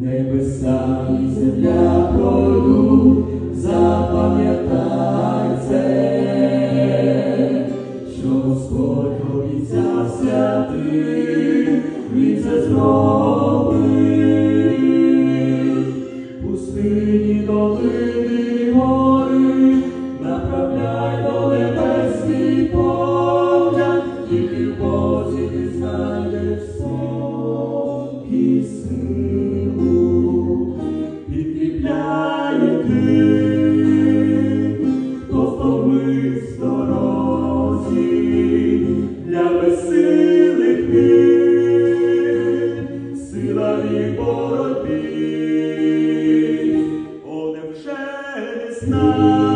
Небеса і земля пройдуть, запам'ятай це, що Господь обіцяв святим, Він це зробить. Пустині долини гори, направляй до небес свій погляд, тільки в Бозі ти знайдеш спокій, силу, О, невже не знав.